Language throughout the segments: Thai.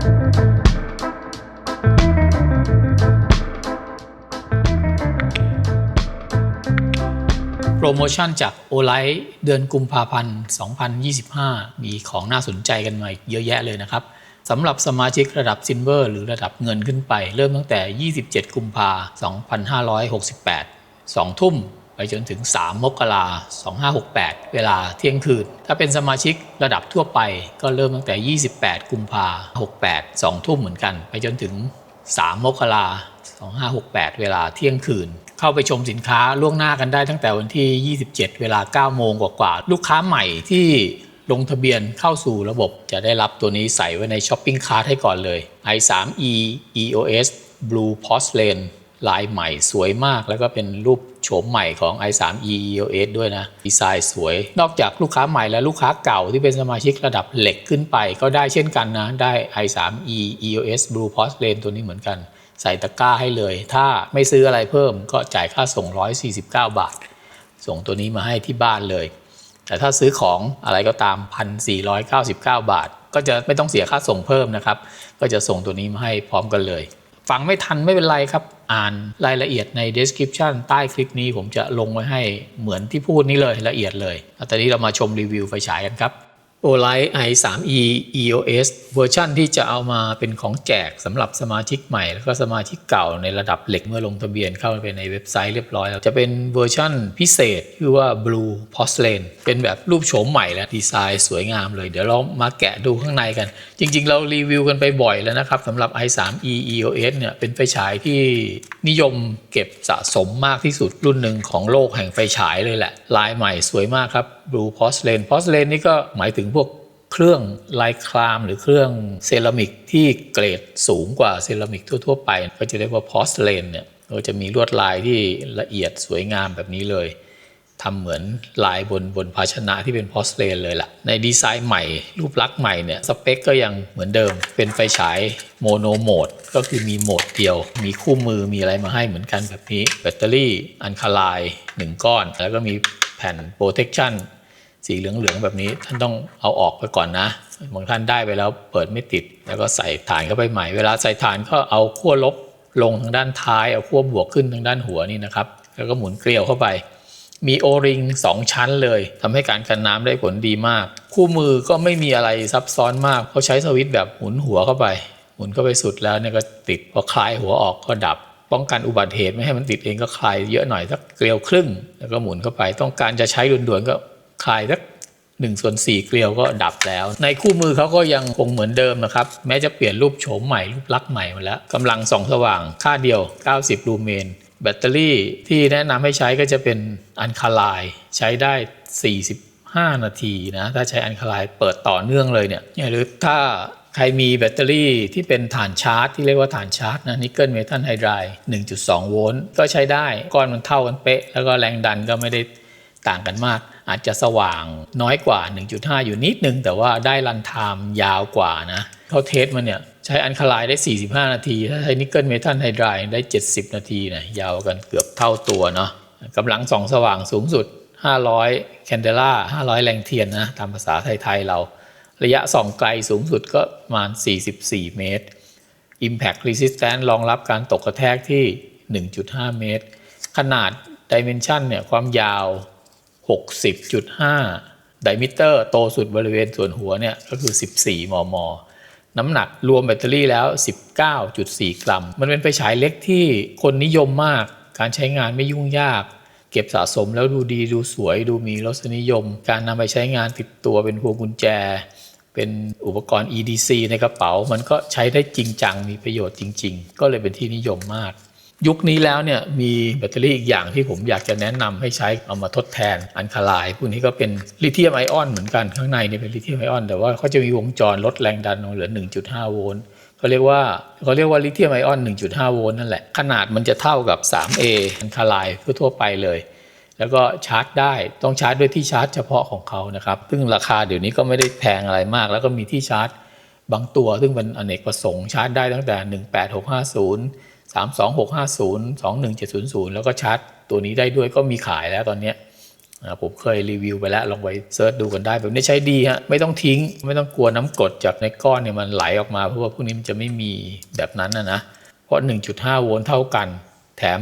โปรโมชั่นจากโอไลท์เดือนกุมภาพันธ์ 2025 มีของน่าสนใจกันมาเยอะแยะเลยนะครับสำหรับสมาชิกระดับซิลเวอร์หรือระดับเงินขึ้นไป เริ่มตั้งแต่ 27 กุมภา2568 2 ทุ่ม ไปจนถึง 3 มกรา2568 เวลาเที่ยงคืน ถ้าเป็นสมาชิกระดับทั่วไปก็เริ่มตั้งแต่ 28 กุมภา68 2 ทุ่มเหมือนกัน ไปจนถึง 3 มกรา2568 เวลาเที่ยงคืน เข้าไปชมสินค้าล่วงหน้ากันได้ตั้งแต่วันที่ 27 เวลา 9 โมงกว่าๆ ลูกค้าใหม่ที่ลงทะเบียนเข้าสู่ระบบจะได้รับตัวนี้ใส่ไว้ในช้อปปิ้งคาร์ทให้ก่อนเลย i3e EOS Blue Porcelain ลายใหม่สวยมากแล้วก็เป็นรูปโฉมใหม่ของ i3e EOS ด้วยนะ ดีไซน์สวย นอกจากลูกค้าใหม่และลูกค้าเก่าที่เป็นสมาชิกระดับเหล็กขึ้นไป ก็ได้เช่นกันนะ ได้ i3e EOS Blue Porcelain ตัวนี้เหมือนกัน ใส่ตะกร้าให้เลย ถ้าไม่ซื้ออะไรเพิ่มก็จ่ายค่าส่ง 149 บาท ส่งตัวนี้มาให้ที่บ้านเลย แต่ถ้าซื้อของอะไรก็ตาม 1,499 บาท ก็จะไม่ต้องเสียค่าส่งเพิ่มนะครับ ก็จะส่งตัวนี้มาให้พร้อมกันเลย ฟังไม่ทันไม่เป็นไรครับ อ่านรายละเอียดใน description ใต้คลิปนี้ผมจะลงไว้ให้เหมือนที่พูดนี้เลยละเอียดเลยตอนนี้เรามาชมรีวิวไฟฉายกันครับ Olight i3e EOS เวอร์ชันที่จะเอามาเป็นของแจกสำหรับสมาชิกใหม่ แล้วก็สมาชิกเก่าในระดับเหล็กเมื่อลงทะเบียนเข้าไปในเว็บไซต์เรียบร้อยแล้วจะเป็นเวอร์ชันพิเศษชื่อว่า Blue Porcelain เป็นแบบรูปโฉมใหม่และดีไซน์สวยงามเลย เดี๋ยวเรามาแกะดูข้างในกัน จริง ๆ เรารีวิวกันไปบ่อยแล้วนะครับสำหรับ i3e EOS เนี่ยเป็นไฟฉายที่นิยมเก็บสะสมมากที่สุดรุ่นหนึ่งของโลกแห่งไฟฉายเลยแหละลายใหม่สวยมากครับ Blue Porcelain Porcelain นี่ก็หมายถึงพวกเครื่องลายครามหรือเครื่องเซรามิกที่เกรดสูงกว่าเซรามิกทั่ว ๆ ไป ก็จะเรียกว่าพอสเลนเนี่ยก็จะมีลวดลายที่ละเอียดสวยงามแบบนี้เลยทำเหมือนลายบนบนภาชนะที่เป็นพอสเลนเลยล่ะ ในดีไซน์ใหม่รูปลักษณ์ใหม่เนี่ยสเปคก็ยังเหมือนเดิม เป็นไฟฉายโมโนโหมด ก็คือมีโหมดเดียว มีคู่มือมีอะไรมาให้เหมือนกันแบบนี้ แบตเตอรี่อันคาลน์หนึ่งก้อน แล้วก็มีแผ่นโปรเทคชั่น สีเหลืองๆแบบนี้ท่านต้องเอาออกไปก่อนนะบางท่านได้ไปแล้วเปิดไม่ติด แล้วก็ใส่ฐานเข้าไปใหม่ เวลาใส่ฐานก็เอาขั้วลบลงทางด้านท้ายเอาขั้วบวกขึ้นทางด้านหัวนี่นะครับ แล้วก็หมุนเกลียวเข้าไป มีโอริงสองชั้นเลยทำให้การกันน้ำได้ผลดีมาก คู่มือก็ไม่มีอะไรซับซ้อนมากเขาใช้สวิตช์แบบหมุนหัวเข้าไป หมุนเข้าไปสุดแล้วเนี่ยก็ติดพอคลายหัวออกก็ดับป้องกันอุบัติเหตุไม่ให้มันติดเองก็คลายเยอะหน่อยสักเกลียวครึ่ง แล้วก็หมุนเข้าไป ต้องการจะใช้ด่วนๆก็ คลายสักหนึ่งส่วนสี่เกลียวก็ดับแล้ว ในคู่มือเขาก็ยังคงเหมือนเดิมนะครับ แม้จะเปลี่ยนรูปโฉมใหม่ รูปลักษณ์ใหม่มาแล้วกำลังสองสว่างค่าเดียว 90 ลูเมน แบตเตอรี่ที่แนะนำให้ใช้ก็จะเป็นอันคาไลน์ใช้ได้ 45 นาทีนะ ถ้าใช้อันคาไลน์เปิดต่อเนื่องเลยเนี่ยหรือถ้าใครมีแบตเตอรี่ที่เป็นฐานชาร์จ ที่เรียกว่าฐานชาร์จนะนิกเกิลเมทัลไฮไดรด์1.2 โวลต์ก็ใช้ได้ ก้อนมันเท่ากันเป๊ะ แล้วก็แรงดันก็ไม่ได้ต่างกันมาก อาจจะสว่างน้อยกว่า 1.5 อยู่นิดนึง แต่ว่าได้รันไทม์ยาวกว่านะเขาเทสมันเนี่ยใช้อันคลน์ได้ 45 นาที ถ้าใช้นิกเกิลเมทัลไฮไดรด์ได้ 70 นาทีนะยาวกันเกือบเท่าตัวเนาะกำลังส่องสว่างสูงสุด 500 แคนเดล่า 500 แรงเทียนนะตามภาษาไทย ๆ เรา ระยะส่องไกลสูงสุดก็ประมาณ 44 เมตร Impact Resistance รองรับการตกกระแทกที่ 1.5 เมตร ขนาด Dimension เนี่ยความยาว 60.5ไดมิเตอร์โตสุดบริเวณส่วนหัวเนี่ยก็คือ 14 มม น้ำหนักรวมแบตเตอรี่แล้ว 19.4 กรัม มันเป็นไฟฉายเล็กที่คนนิยมมาก การใช้งานไม่ยุ่งยาก เก็บสะสมแล้วดูดีดูสวยดูมีรสนิยม การนำไปใช้งานติดตัวเป็นพวงกุญแจ เป็นอุปกรณ์ EDC ในกระเป๋า มันก็ใช้ได้จริงจังมีประโยชน์จริง ๆ ก็เลยเป็นที่นิยมมาก ยุคนี้แล้วเนี่ยมีแบตเตอรี่อีกอย่างที่ผมอยากจะแนะนำให้ใช้เอามาทดแทนอันคาลน์พวกนี้ก็เป็นลิเธียมไอออนเหมือนกันข้างในเนี่ยเป็นลิเธียมไอออนแต่ว่าเขาจะมีวงจรลดแรงดันลงเหลือ 1.5 โวลต์เขาเรียกว่าเขาเรียกว่าลิเธียมไอออน 1.5 โวลต์นั่นแหละ ขนาดมันจะเท่ากับ 3A อันคาลน์ทั่วไปเลย แล้วก็ชาร์จได้ต้องชาร์จด้วยที่ชาร์จเฉพาะของเขานะครับซึ่งราคาเดี๋ยวนี้ก็ไม่ได้แพงอะไรมาก แล้วก็มีที่ชาร์จบางตัว ซึ่งเป็นอเนกประสงค์ชาร์จได้ตั้งแต่ 18650 32650 21700 แล้วก็ชาร์จตัวนี้ได้ด้วยก็มีขายแล้วตอนนี้ผมเคยรีวิวไปแล้วลองไปเซิร์ชดูกันได้แบบนี้ใช้ดีฮะไม่ต้องทิ้ง ไม่ต้องกลัวน้ำกรดจากในก้อนเนี่ยมันไหลออกมาเพราะว่าพวกนี้มันจะไม่มีแบบนั้นนะนะเพราะ 1.5 โวลต์เท่ากัน แถม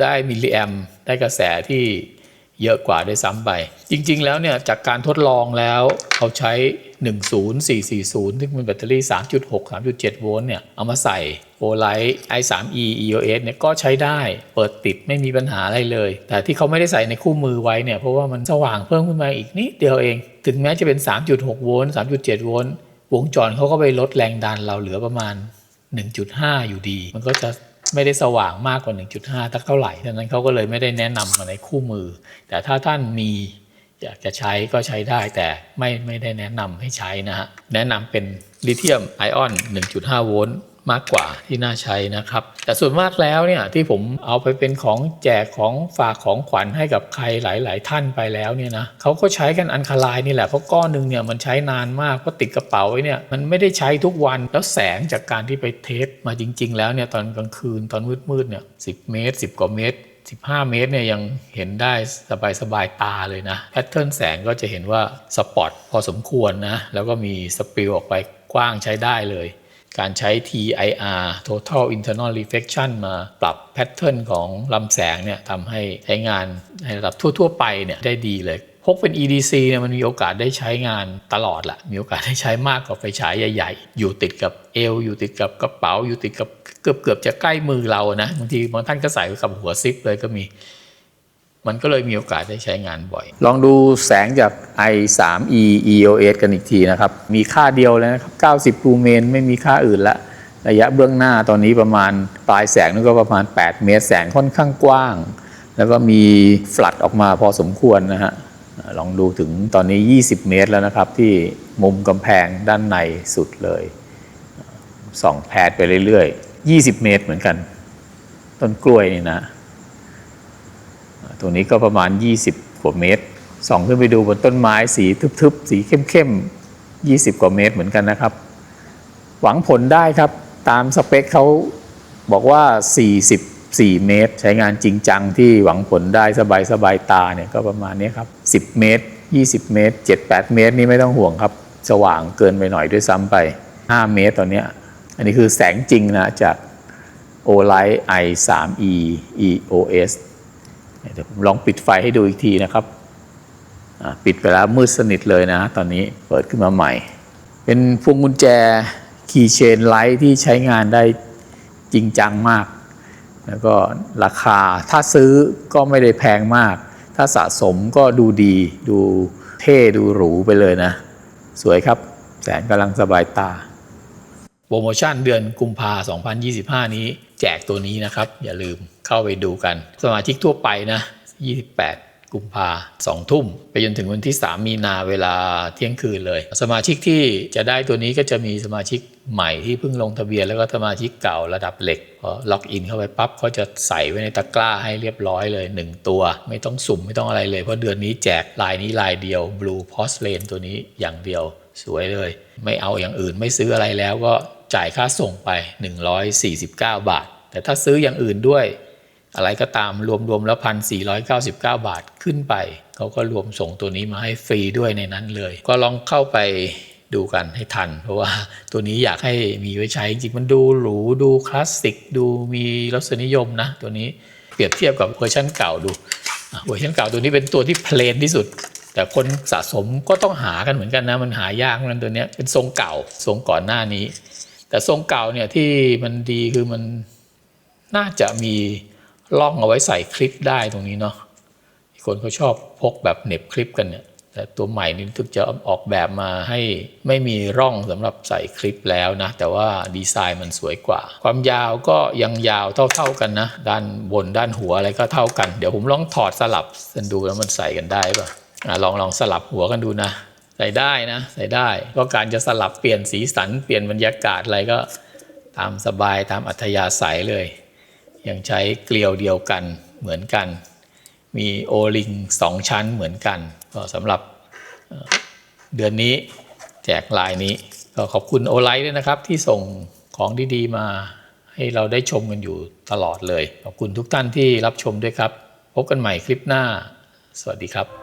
ได้มิลลิแอมได้กระแสที่ เยอะกว่าด้วยซ้ำไป จริง ๆ แล้วเนี่ยจากการทดลองแล้วเขาใช้ 10440 ซึ่งเป็นแบตเตอรี่ 3.6 3.7 โวลต์เนี่ยเอามาใส่โอไลท์ i3e EOS เนี่ยก็ใช้ได้เปิดติดไม่มีปัญหาอะไรเลย แต่ที่เขาไม่ได้ใส่ในคู่มือไว้เนี่ยเพราะว่ามันสว่างเพิ่มขึ้นมาอีกนิดเดียวเอง ถึงแม้จะเป็น 3.6 โวลต์3.7 โวลต์วงจรเขาก็ไปลดแรงดันเราเหลือประมาณ 1.5 อยู่ดี มันก็จะ ไม่ได้สว่างมากกว่า 1.5 ตักเท่าไหร่ดังนั้นเขาก็เลยไม่ได้แนะนำมาในคู่มือ แต่ถ้าท่านมีอยากจะใช้ก็ใช้ได้แต่ไม่ไม่ได้แนะนำให้ใช้นะฮะแนะนำเป็นลิเธียมไอออน 1.5 โวลต์ มากกว่าที่น่าใช้นะครับ แต่ส่วนมากแล้วเนี่ยที่ผมเอาไปเป็นของแจกของฝากของขวัญให้กับใครหลาย ๆ ท่านไปแล้วเนี่ยนะเขาก็ใช้กันอันคาลน์นี่แหละเพราะก้อนหนึ่งเนี่ยมันใช้นานมากเพราะติดกระเป๋าไว้เนี่ยมันไม่ได้ใช้ทุกวันแล้วแสงจากการที่ไปเทสมาจริง ๆ แล้วเนี่ยตอนกลางคืนตอนมืด ๆ เนี่ย10เมตร 10 กว่าเมตร15 เมตรเนี่ยยังเห็นได้สบายๆตาเลยนะแพทเทิร์นแสงก็จะเห็นว่าสปอตพอสมควรนะแล้วก็มีสปริวออกไปกว้างใช้ได้เลย การใช้ TIR Total Internal Reflection มาปรับแพทเทิร์นของลำแสงเนี่ยทำให้ใช้งานในระดับทั่ว ๆ ไปเนี่ยได้ดีเลยพกเป็น EDC เนี่ยมันมีโอกาสได้ใช้งานตลอดละมีโอกาสได้ใช้มากกว่าไฟฉายใหญ่ ๆ อยู่ติดกับเอว อยู่ติดกับกระเป๋า อยู่ติดกับเกือบเกือบจะใกล้มือเรานะบางทีบางท่านก็ใส่กับหัวซิปเลยก็มี มันก็เลยมีโอกาสได้ใช้งานบ่อย ลองดูแสงจาก i3e EOS กันอีกทีนะครับ มีค่าเดียวเลยนะครับ 90 ลูเมน ไม่มีค่าอื่นละ ระยะเบื้องหน้าตอนนี้ประมาณปลายแสงนี่ก็ประมาณ 8 เมตร แสงค่อนข้างกว้าง แล้วก็มีฟลัดออกมาพอสมควรนะฮะ ลองดูถึงตอนนี้ 20 เมตรแล้วนะครับ ที่มุมกำแพงด้านในสุดเลย ส่องแพดไปเรื่อยๆ 20 เมตรเหมือนกัน ต้นกล้วยนี่นะ ตรงนี้ก็ประมาณ 20 กว่าเมตรส่องขึ้นไปดูบนต้นไม้สีทึบๆ สีเข้มๆ 20 กว่าเมตรเหมือนกันนะครับ หวังผลได้ครับตามสเปคเขาบอกว่า 44 เมตร ใช้งานจริงจังที่หวังผลได้สบายๆตาเนี่ยก็ประมาณนี้ครับ 10 เมตร 20 เมตร 7-8 เมตรนี่ไม่ต้องห่วงครับ สว่างเกินไปหน่อยด้วยซ้ำไป 5 เมตรตอนนี้อันนี้คือแสงจริงนะจาก Olight i3e EOS เดี๋ยวผมลองปิดไฟให้ดูอีกทีนะครับ ปิดไปแล้วมืดสนิทเลยนะ ตอนนี้เปิดขึ้นมาใหม่ เป็นพวงกุญแจคีย์เชนไลท์ที่ใช้งานได้จริงจังมาก แล้วก็ราคาถ้าซื้อก็ไม่ได้แพงมาก ถ้าสะสมก็ดูดี ดูเท่ดูหรูไปเลยนะ สวยครับ แสงกำลังสบายตา โปรโมชั่นเดือนกุมภา2025 นี้แจกตัวนี้นะครับ อย่าลืม เข้าไปดูกัน สมาชิกทั่วไปนะ 28 กุมภา2ทุ่ม ไปจนถึงวันที่ 3 มีนาเวลาเที่ยงคืนเลย สมาชิกที่จะได้ตัวนี้ก็จะมีสมาชิกใหม่ที่เพิ่งลงทะเบียนแล้วก็สมาชิกเก่าระดับเหล็กพอล็อกอินเข้าไปปั๊บเขาจะใส่ไว้ในตะกร้าให้เรียบร้อยเลย 1 ตัว ไม่ต้องสุ่มไม่ต้องอะไรเลย เพราะเดือนนี้แจกลายนี้ลายเดียว Blue Porcelain ตัวนี้อย่างเดียวสวยเลย ไม่เอาอย่างอื่นไม่ซื้ออะไรแล้วก็จ่ายค่าส่งไป 149 บาท แต่ถ้าซื้ออย่างอื่นด้วย อะไรก็ตามรวมๆแล้วพันสี่ร้อยเก้าสิบเก้าบาทขึ้นไป เขาก็รวมส่งตัวนี้มาให้ฟรีด้วยในนั้นเลย ก็ลองเข้าไปดูกันให้ทัน เพราะว่าตัวนี้อยากให้มีไว้ใช้จริงมันดูหรูดูคลาสสิกดูมีรสนิยมนะ ตัวนี้เปรียบเทียบกับเวอร์ชันเก่าดูเวอร์ชันเก่าตัวนี้เป็นตัวที่เพลนที่สุด แต่คนสะสมก็ต้องหากันเหมือนกันนะ มันหายากมือนกันตัวนี้เป็นทรงเก่าทรงก่อนหน้านี้ แต่ทรงเก่าเนี่ยที่มันดีคือมันน่าจะมี ล่องเอาไว้ใส่คลิปได้ตรงนี้เนาะคนเขาชอบพกแบบเหน็บคลิปกันเนี่ย แต่ตัวใหม่นี่ถึกจะออกแบบมาให้ไม่มีร่องสำหรับใส่คลิปแล้วนะ แต่ว่าดีไซน์มันสวยกว่า ความยาวก็ยังยาวเท่าๆกันนะ ด้านบนด้านหัวอะไรก็เท่ากัน เดี๋ยวผมลองถอดสลับกันดูแล้วมันใส่กันได้ป่ะอะลองลองสลับหัวกันดูนะ ใส่ได้นะใส่ได้ก็การจะสลับเปลี่ยนสีสันเปลี่ยนบรรยากาศอะไรก็ตามสบายตามอัธยาศัยเลย ยังใช้เกลียวเดียวกันเหมือนกัน มีโอลิงสองชั้นเหมือนกัน ก็สำหรับเอ่อเดือนนี้แจกลายนี้ ก็ขอบคุณโอไลท์ด้วยนะครับ ที่ส่งของดีๆมาให้เราได้ชมกันอยู่ตลอดเลย ขอบคุณทุกท่านที่รับชมด้วยครับ พบกันใหม่คลิปหน้า สวัสดีครับ